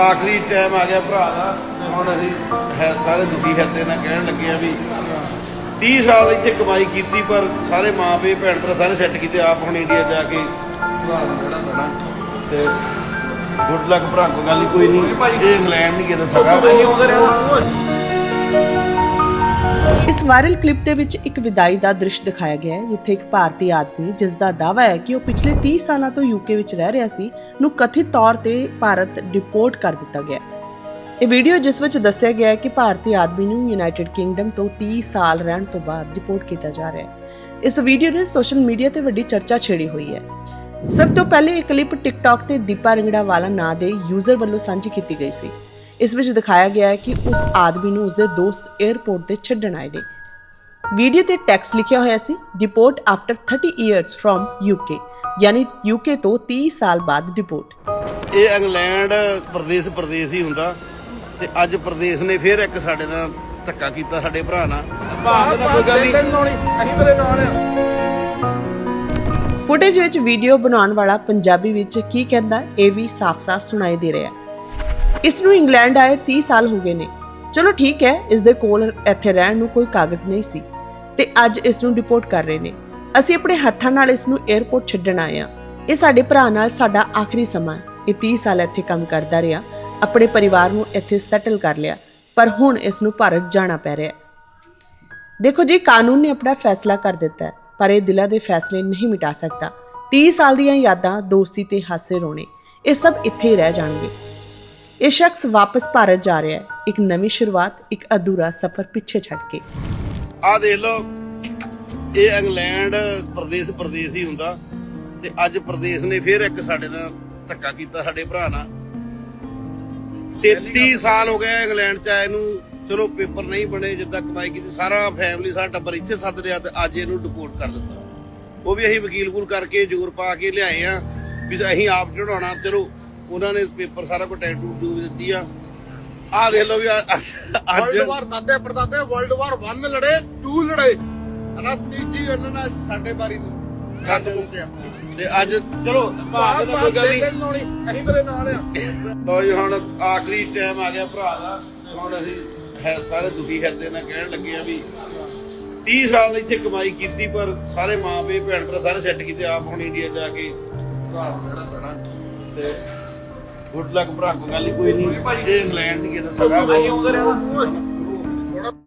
ਆਖਰੀ ਟਾਈਮ ਆ ਗਿਆ ਭਰਾ ਦਾ ਹੁਣ ਅਸੀਂ ਹੈ ਸਾਰੇ ਦੁਖੀ ਹਿਰਦੇ ਨਾਲ ਕਹਿਣ ਲੱਗੇ ਆ ਵੀ 30 ਸਾਲ ਇੱਥੇ ਕਮਾਈ ਕੀਤੀ ਪਰ ਸਾਰੇ ਮਾਂ ਪਿਓ ਭੈਣ ਭਰਾ ਸਾਰੇ ਸੈੱਟ ਕੀਤੇ ਆਪ ਹੁਣ ਇੰਡੀਆ ਜਾ ਕੇ ਭਰਾ ਨੂੰ ਜਿਹੜਾ ਤੇ ਗੁੱਡ ਲੱਕ ਭਰਾ ਕੋ ਗੱਲ ਹੀ ਕੋਈ ਨਹੀਂ ਇਹ ਇੰਗਲੈਂਡ ਨਹੀਂ ਕਿਤੇ ਸਗਾ ਇਸ ਵਾਇਰਲ ਕਲਿੱਪ ਦੇ ਵਿੱਚ ਇੱਕ ਵਿਦਾਈ ਦਾ ਦ੍ਰਿਸ਼ ਦਿਖਾਇਆ ਗਿਆ ਹੈ, ਜਿੱਥੇ ਇੱਕ ਭਾਰਤੀ ਆਦਮੀ, ਜਿਸ ਦਾ ਦਾਅਵਾ ਹੈ ਕਿ ਉਹ ਪਿਛਲੇ 30 ਸਾਲਾਂ ਤੋਂ ਯੂਕੇ ਵਿੱਚ ਰਹਿ ਰਿਹਾ ਸੀ, ਨੂੰ ਕਥਿਤ ਤੌਰ ਤੇ ਭਾਰਤ ਡਿਪੋਰਟ ਕਰ ਦਿੱਤਾ ਗਿਆ ਇਹ ਵੀਡੀਓ ਜਿਸ ਵਿੱਚ ਦੱਸਿਆ ਗਿਆ ਹੈ ਕਿ ਭਾਰਤੀ ਆਦਮੀ ਨੂੰ ਯੂਨਾਈਟਿਡ ਕਿੰਗਡਮ ਤੋਂ 30 ਸਾਲ ਰਹਿਣ ਤੋਂ ਬਾਅਦ ਡਿਪੋਰਟ ਕੀਤਾ ਜਾ ਰਿਹਾ ਹੈ। ਇਸ ਵੀਡੀਓ ਨੇ ਸੋਸ਼ਲ ਮੀਡੀਆ ਤੇ ਵੱਡੀ ਚਰਚਾ ਛੇੜੀ ਹੋਈ ਹੈ। ਸਭ ਤੋਂ ਪਹਿਲੇ ਇਹ ਕਲਿੱਪ ਟਿਕਟੌਕ ਤੇ ਦੀਪਾ ਰਿੰਗੜਾ ਵਾਲਾ ਨਾਂ ਦੇ ਯੂਜ਼ਰ ਵੱਲੋਂ ਸਾਂਝੀ ਕੀਤੀ ਗਈ ਸੀ। ਇਸ ਵਿੱਚ ਦਿਖਾਇਆ ਗਿਆ ਹੈ ਕਿ ਉਸ ਆਦਮੀ ਨੂੰ ਉਸਦੇ ਦੋਸਤ 에ਅਰਪੋਰਟ ਤੇ ਛੱਡਣ ਆਏ ਨੇ। ਵੀਡੀਓ ਤੇ ਟੈਕਸਟ ਲਿਖਿਆ ਹੋਇਆ ਸੀ deport after 30 years from UK ਯਾਨੀ ਯੂਕੇ ਤੋਂ 30 ਸਾਲ ਬਾਅਦ ਡਿਪੋਰਟ ਇਹ ਇੰਗਲੈਂਡ ਪ੍ਰਦੇਸ਼ ਪ੍ਰਦੇਸ਼ ਹੀ ਹੁੰਦਾ ਤੇ ਅੱਜ ਪ੍ਰਦੇਸ਼ ਨੇ ਫਿਰ ਇੱਕ ਸਾਡੇ ਨਾਲ ਧੱਕਾ ਕੀਤਾ ਸਾਡੇ ਭਰਾ ਨਾਲ। ਭਾਵੇਂ ਨਾਲ ਕੋਈ ਗੱਲ ਨਹੀਂ। ਫੁਟੇਜ ਵਿੱਚ ਵੀਡੀਓ ਬਣਾਉਣ ਵਾਲਾ ਪੰਜਾਬੀ ਵਿੱਚ ਕੀ ਕਹਿੰਦਾ ਇਹ ਵੀ ਸਾਫ਼-ਸਾਫ਼ ਸੁਣਾਈ ਦੇ ਰਿਹਾ ਹੈ। ਇਸ ਨੂੰ ਇੰਗਲੈਂਡ ਆਏ 30 ਸਾਲ ਹੋ ਗਏ ਨੇ। ਚਲੋ ਠੀਕ ਹੈ, ਇਸ ਦੇ ਕੋਲ ਇੱਥੇ ਰਹਿਣ ਨੂੰ ਕੋਈ ਕਾਗਜ਼ ਨਹੀਂ ਸੀ। ਤੇ ਅੱਜ ਇਸ ਨੂੰ ਡਿਪੋਰਟ ਕਰ ਰਹੇ ਨੇ। ਅਸੀਂ ਆਪਣੇ ਹੱਥਾਂ ਨਾਲ ਇਸ ਨੂੰ 에ਅਰਪੋਰਟ ਛੱਡਣ ਆਏ ਆ ਇਹ ਸਾਡੇ ਭਰਾ ਨਾਲ ਸਾਡਾ ਆਖਰੀ ਸਮਾਂ ਇਹ 30 ਸਾਲ ਇੱਥੇ ਕੰਮ ਕਰਦਾ ਰਿਹਾ। ਆਪਣੇ ਪਰਿਵਾਰ ਨੂੰ ਇੱਥੇ ਸੈਟਲ ਕਰ ਲਿਆ। ਪਰ ਹੁਣ ਇਸ ਨੂੰ ਭਾਰਤ ਜਾਣਾ ਪੈ ਰਿਹਾ ਦੇਖੋ ਜੀ, ਕਾਨੂੰਨ ਨੇ ਆਪਣਾ ਫੈਸਲਾ ਕਰ ਦਿੱਤਾ ਪਰ ਇਹ ਦਿਲਾਂ ਦੇ ਫੈਸਲੇ ਨਹੀਂ ਮਿਟਾ ਸਕਦਾ। 30 ਸਾਲ ਦੀਆਂ ਯਾਦਾਂ, ਦੋਸਤੀ ਤੇ ਹਾਸੇ ਰੋਣੇ, ਇਹ ਸਭ ਇੱਥੇ ਹੀ ਰਹਿ ਜਾਣਗੇ। ਇਹ ਸ਼ਖਸ ਵਾਪਸ ਭਾਰਤ ਜਾ ਰਿਹਾ ਹੈ। ਇੱਕ ਨਵੀਂ ਸ਼ੁਰੂਆਤ ਇੱਕ ਅਧੂਰਾ ਸਫ਼ਰ ਪਿੱਛੇ ਛੱਡ ਕੇ। ਆਹ ਦੇਖ ਲਓ ਇਹ ਇੰਗਲੈਂਡ ਪ੍ਰਦੇਸ਼ ਪ੍ਰਦੇਸ਼ ਹੀ ਹੁੰਦਾ। ਤੇ ਅੱਜ ਪ੍ਰਦੇਸ਼ ਨੇ ਫਿਰ ਇੱਕ ਸਾਡੇ ਨਾਲ ਧੱਕਾ ਕੀਤਾ ਸਾਡੇ ਭਰਾ ਨਾਲ। 33 ਸਾਲ ਹੋ ਗਏ ਇੰਗਲੈਂਡ ਚ ਆਏ ਨੂੰ। ਚਲੋ ਪੇਪਰ ਨਹੀਂ ਬਣੇ ਜਿੱਦਾਂ ਕਮਾਈ ਕੀਤੀ ਸਾਰਾ ਫੈਮਿਲੀ ਸਾਰਾ ਟੱਬਰ ਇੱਥੇ ਸੱਦ ਲਿਆ ਤੇ ਅੱਜ ਇਹਨੂੰ ਡਿਪੋਰਟ ਕਰ ਦਿੱਤਾ। ਉਹ ਵੀ ਅਸੀਂ ਵਕੀਲ ਵਕੂਲ ਕਰਕੇ ਜ਼ੋਰ ਪਾ ਕੇ ਲਿਆਏ ਆ ਵੀ ਅਸੀਂ ਆਪ ਚੜਾਉਣਾ ਚਲੋ ਉਹਨਾਂ ਨੇ ਪੇਪਰ ਸਾਰਾ ਕੋ ਟੈਟੂ ਟੂ ਵੀ ਦਿੱਤੀ ਆ। ਆਹ ਦੇਖ ਲਓ ਵੀ ਅੱਜ- ਅੱਜ ਵਰਲਡ ਵਾਰ ਦਾਦੇ ਪਰਦਾਦੇ ਵਰਲਡ ਵਾਰ 1 ਲੜੇ 2 ਲੜੇ। ਹਨਾ ਤੀਜੀ ਉਹਨਾਂ ਨਾਲ ਸਾਡੇ ਬਾਰੀ ਨੂੰ ਛੱਡ ਮੁੱਕਿਆ ਤੇ ਅੱਜ ਚਲੋ ਭਾਵੇਂ ਨਾਲ ਕੋਈ ਗੱਲ ਨਹੀਂ। ਅਸੀਂ ਤੇਰੇ ਨਾਲ ਆ। ਲੋ ਜੀ ਹੁਣ ਆਖਰੀ ਟਾਈਮ ਆ ਗਿਆ ਭਰਾ ਦਾ। ਹੁਣ ਅਸੀਂ ਹੈ ਸਾਰੇ ਦੁਖੀ ਹਿਰਦੇ ਨਾਲ ਕਹਿਣ ਲੱਗੇ ਆ ਵੀ 30 ਸਾਲ ਇੱਥੇ ਕਮਾਈ ਕੀਤੀ ਪਰ ਸਾਰੇ ਮਾਂ ਪਿਓ ਭੈਣ ਭਰਾ ਸਾਰੇ ਸੈੱਟ ਕੀਤੇ ਆਪ ਹੁਣ ਇੰਡੀਆ ਜਾ ਕੇ ਭਰਾ ਨੂੰ ਜਿਹੜਾ ਪੈਣਾ। ਤੇ ਗੁੱਡ ਲੱਕ ਭਰਾ ਕੋ ਗੱਲ ਹੀ ਕੋਈ ਨਹੀਂ ਇਹ ਇੰਗਲੈਂਡ ਨਹੀਂ ਕਿਤੇ ਸਗਾ